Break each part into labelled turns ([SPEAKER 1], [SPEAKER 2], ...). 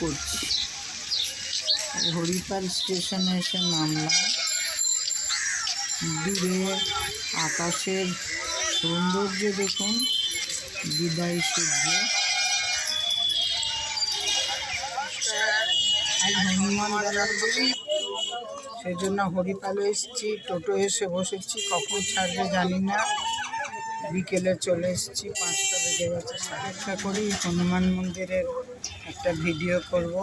[SPEAKER 1] করছি। হরিপাল স্টেশনে এসে নামলাম। দূরে আকাশের সৌন্দর্য দেখুন, বিদায় সূর্য। হনুমান সেই জন্য হরিপালে এসেছি, টোটো এসে বসেছি, কখন ছাড়বে জানি না। বিকেলে চলে এসেছি, পাঁচটা বেজে গেছে অপেক্ষা করি হনুমান মন্দিরের একটা ভিডিও করব।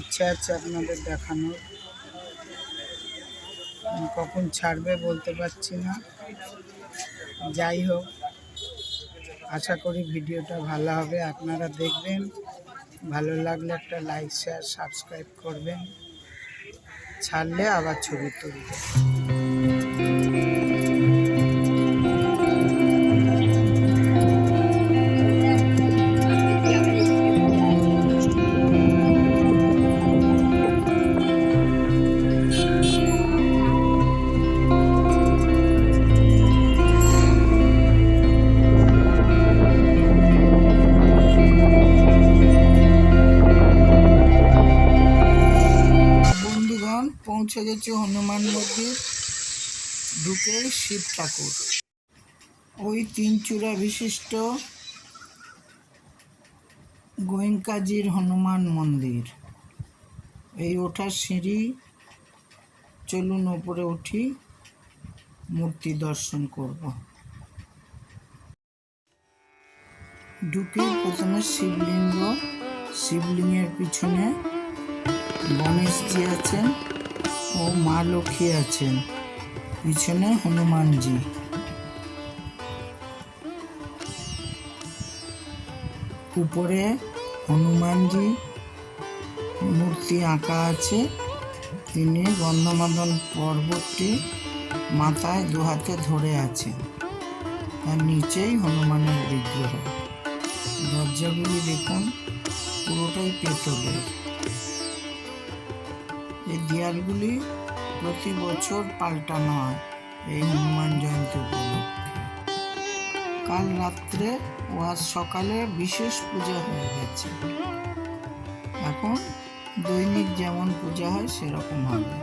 [SPEAKER 1] ইচ্ছা আছে আপনাদের দেখানোর। কখন ছাড়বে বলতে পারছি না। যাই হোক, আশা করি ভিডিওটা ভালো হবে। আপনারা দেখবেন। ভালো লাগলে একটা লাইক শেয়ার সাবস্ক্রাইব করবেন। ছাড়লে আবার ছবি তুলবে গেছি হনুমান মন্দির ঢুকে শিব ঠাকুর। ওই তিন চূড়া বিশিষ্ট গোয়েঙ্কাজির হনুমান মন্দির। এই ওঠার সিঁড়ি, চলুন ওপরে উঠি, মূর্তি দর্শন করব। ঢুকে প্রথমে শিবলিঙ্গ, শিবলিঙ্গের পিছনে গণেশজি আছেন। ও মা লক্ষ্মী আছেন। পিছনে হনুমানজি। উপরে হনুমানজি মূর্তি আঁকা আছে। তিনি গন্ধমাদন পর্বতটি মাথায় দু হাতে ধরে আছেন। তার নিচেই হনুমানের বিগ্রহ। দরজাগুলি দেখুন, পুরোটাই পেতলের। এই দেয়ালগুলি প্রতি বছর পাল্টানো হয় এই হনুমান জয়ন্তী উপলক্ষে। কাল রাত্রে ও আজ সকালে বিশেষ পূজা হয়ে গেছে। এখন দৈনিক যেমন পূজা হয় সেরকম হবে।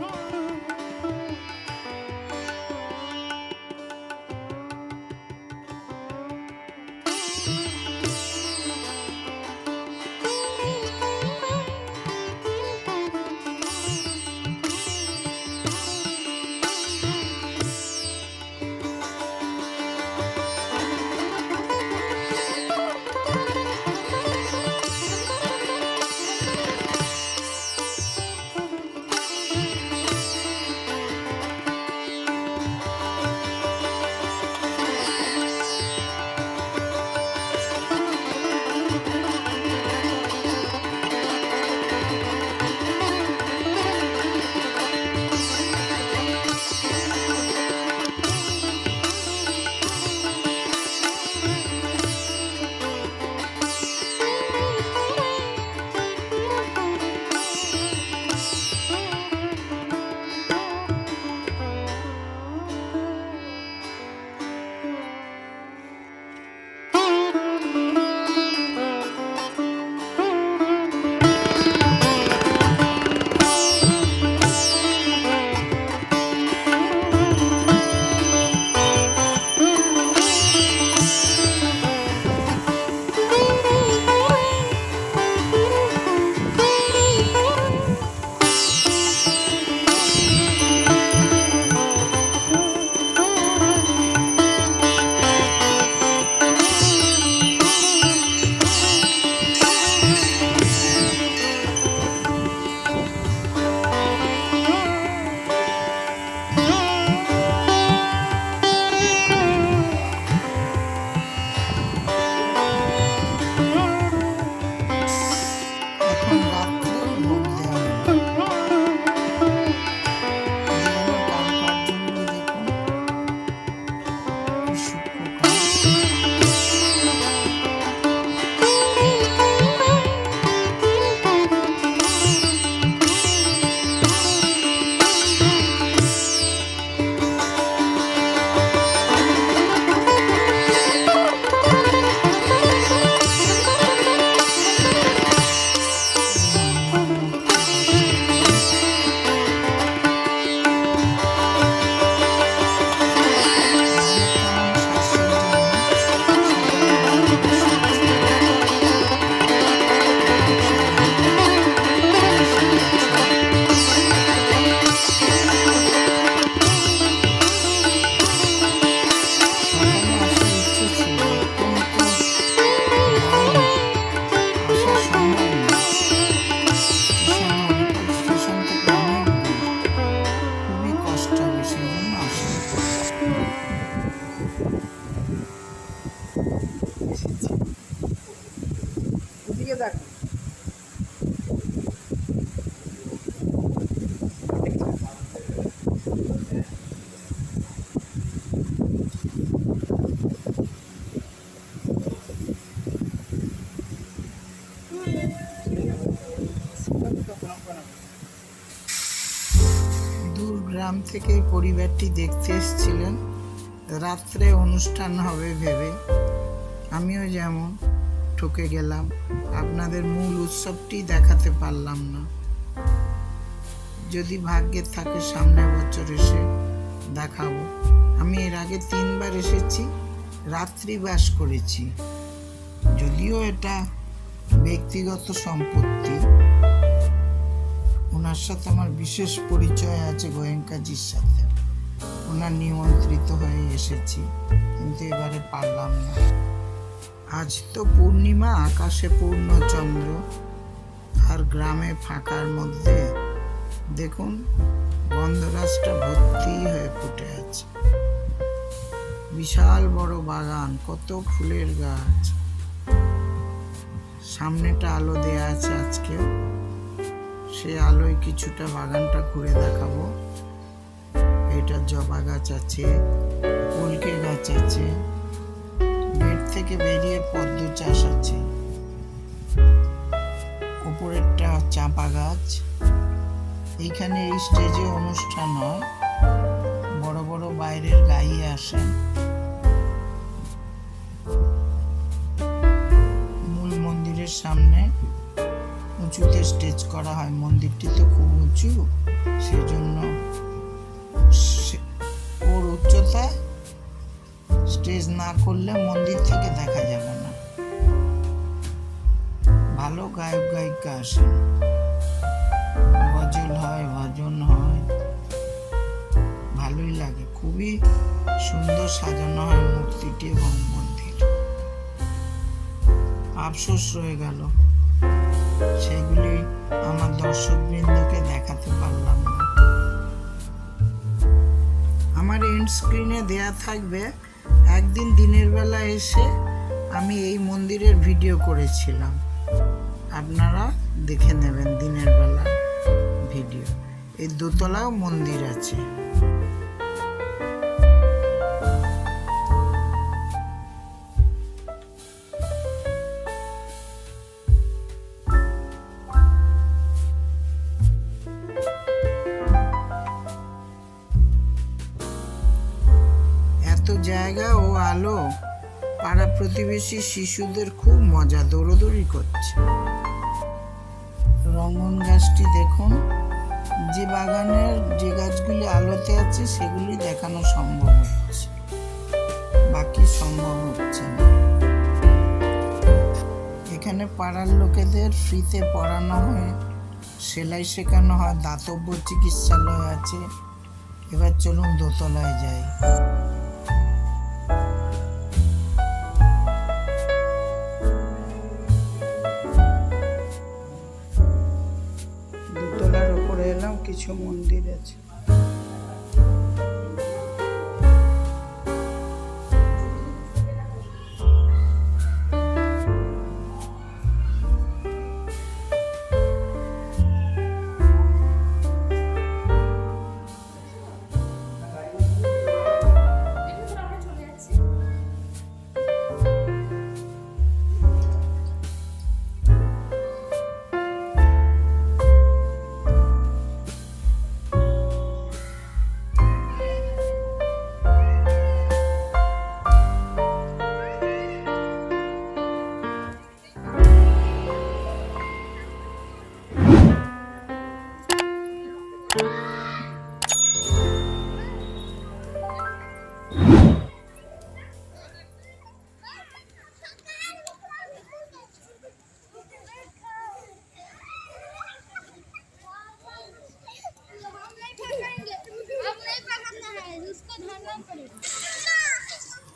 [SPEAKER 1] থেকে পরিবারটি দেখতে এসেছিলেন। রাত্রে অনুষ্ঠান হবে ভেবে। আমিও যেমন ঠকে গেলাম, আপনাদের মূল উৎসবটি দেখাতে পারলাম না। যদি ভাগ্যে থাকে সামনে বছর এসে দেখাবো। আমি এর আগে তিনবার এসেছি রাত্রিবাস করেছি। যদিও এটা ব্যক্তিগত সম্পত্তি। ওনার সাথে আমার বিশেষ পরিচয় আছে গোয়েঙ্কাজির সাথে। ওনার নিমন্ত্রিত হয়ে এসেছি, কিন্তু এবারে পারলাম না। আজ তো পূর্ণিমা, আকাশে পূর্ণচন্দ্র আর গ্রামে ফাঁকার মধ্যে। দেখুন গন্ধরাজটা ভর্তি হয়ে ফুটে আছে। বিশাল বড় বাগান, কত ফুলের গাছ। সামনেটা আলো দেয়া আছে আজকেও। সে আলোয় কিছুটা বাগানটা ঘুরে দেখাবো। এটা জবা গাছ আছে কলকে গাছ আছে গেট থেকে বেরিয়ে পদ্ম চাষ আছে। উপরেরটা চাপা গাছ। এইখানে এই স্টেজে অনুষ্ঠান হয়। বড় বড় বাইরের গাইয়ে আসেন। উঁচুতে স্টেজ করা হয়। মন্দিরটি তো খুব উঁচু, সেজন্য ওর উচ্চতায় স্টেজ না করলে মন্দির থেকে দেখা যাবে না। ভালো গায়ক গায়িকা আসেন। গজল হয়, ভজন হয়, ভালোই লাগে। খুবই সুন্দর সাজানো হয় মূর্তিটি এবং মন্দির। আফসোস রয়ে গেল। সেগুলি আমার দর্শকবৃন্দকে দেখাতে পারলাম না। আমার এন্ড স্ক্রিনে দেয়া থাকবে, একদিন দিনের বেলা এসে আমি এই মন্দিরের ভিডিও করেছিলাম। আপনারা দেখে নেবেন দিনের বেলা ভিডিও এই দোতলাও মন্দির আছে। জায়গা ও আলো পাড়া প্রতিবেশী শিশুদের খুব মজা, দৌড়দৌড়ি করছে। রঙন গাছটি দেখুন, যে বাগানের যে গাছগুলি আলোতে আছে, সেগুলি দেখানো সম্ভব হচ্ছে। বাকি সম্ভব হচ্ছে না। এখানে পাড়ার লোকেদের ফ্রিতে পড়ানো হয়, সেলাই শেখানো হয়, দাতব্য চিকিৎসালয় আছে। এবার চলুন দোতলায় যাই। কিছু মন্দির আছে।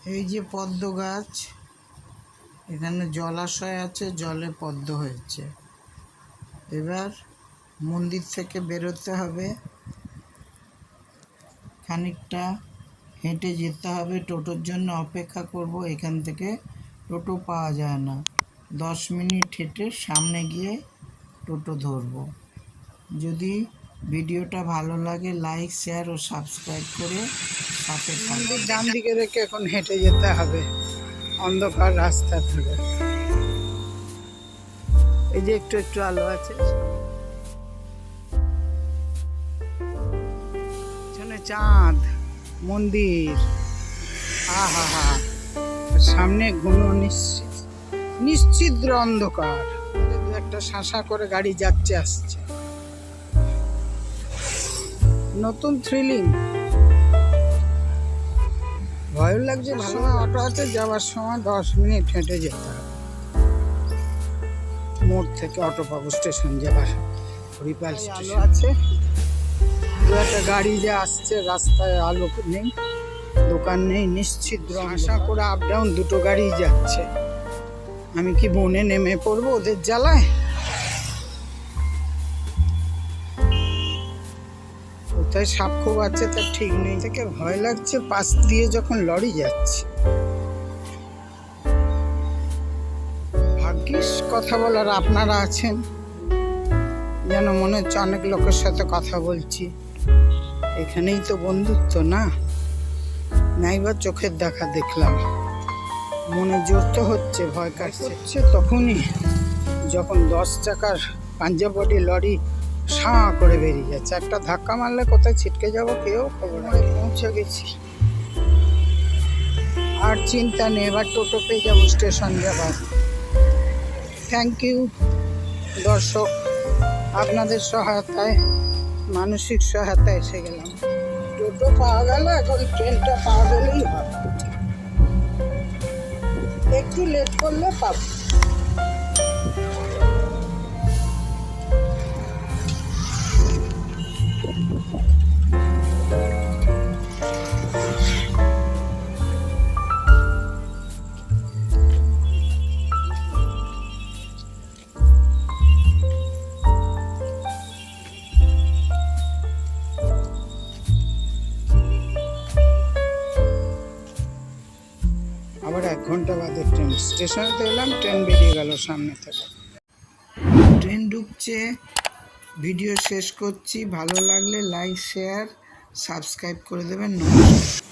[SPEAKER 1] এই যে পদ্ম গাছ, এখানে জলাশয় আছে, জলে পদ্ম হয়েছে। এবার মন্দির থেকে বেরোতে হবে। খানিকটা হেঁটে যেতে হবে, টোটোর জন্য অপেক্ষা করব। এখান থেকে টোটো পাওয়া যায় না।
[SPEAKER 2] দশ মিনিট হেঁটে সামনে গিয়ে টোটো ধরবো। যদি ভিডিওটা ভালো লাগে লাইক শেয়ার ও সাবস্ক্রাইব করে সাথে মন্দির ডান দিকে রেখে এখন হেঁটে যেতে হবে। অন্ধকার রাস্তা ধরে। এই যে একটু একটু আলো আছে। চাঁদ, মন্দির। আহা হা সামনে ঘন নিশ্চিত। নিশ্চিদ্র অন্ধকার। একটা শাঁসা করে গাড়ি যাচ্ছে, আসছে। নতুন থ্রিলিং ভয় লাগছে ভালো অটো আছে যাওয়ার সময় দশ মিনিট হেঁটে যেতে হবে। মোড় থেকে অটো পাবো স্টেশন যাবার হরিপাল আলো আছে। দু একটা গাড়ি যে আসছে রাস্তায় আলো নেই দোকান নেই নিশ্চিদ্র আশা করে আপ ডাউন দুটো গাড়ি যাচ্ছে। আমি কি বনে নেমে পড়ব ওদের জ্বালায়? কোথায় সাপ খুব আছে, তার ঠিক নেই। থেকে ভয় লাগছে, পাশ দিয়ে যখন লরি যাচ্ছে। ভাগ্যিস কথা বলার আপনারা আছেন। যেন মনে হচ্ছে অনেক লোকের সাথে কথা বলছি। এখানেই তো বন্ধুত্ব, না? নাইবা চোখের দেখা দেখলাম। মনে জোর তো হচ্ছে, ভয় কাটছে। তখনই যখন দশ চাকার পাঞ্জাবটি লরি সাঁ করে বেরিয়ে যাচ্ছে। একটা ধাক্কা মারলে কোথায় ছিটকে যাব কেউ খবর নেই পৌঁছে গেছি। আর চিন্তা নেই, এবার টোটো পেয়ে যাব স্টেশন যাবার। থ্যাংক ইউ দর্শক। আপনাদের সহায়তায়, মানসিক সহায়তায় এসে গেলাম। টোটো পাওয়া গেল, এখন ট্রেনটা পাওয়া গেলেই হয় একটু লেট করলে পাবো। বাদে ট্রেন স্টেশনে তো এলাম, ট্রেন বেরিয়ে গেল সামনে থেকে। ট্রেন ঢুকছে, ভিডিও শেষ করছি, ভালো লাগলে লাইক শেয়ার সাবস্ক্রাইব করে দেবেন, নমস্কার।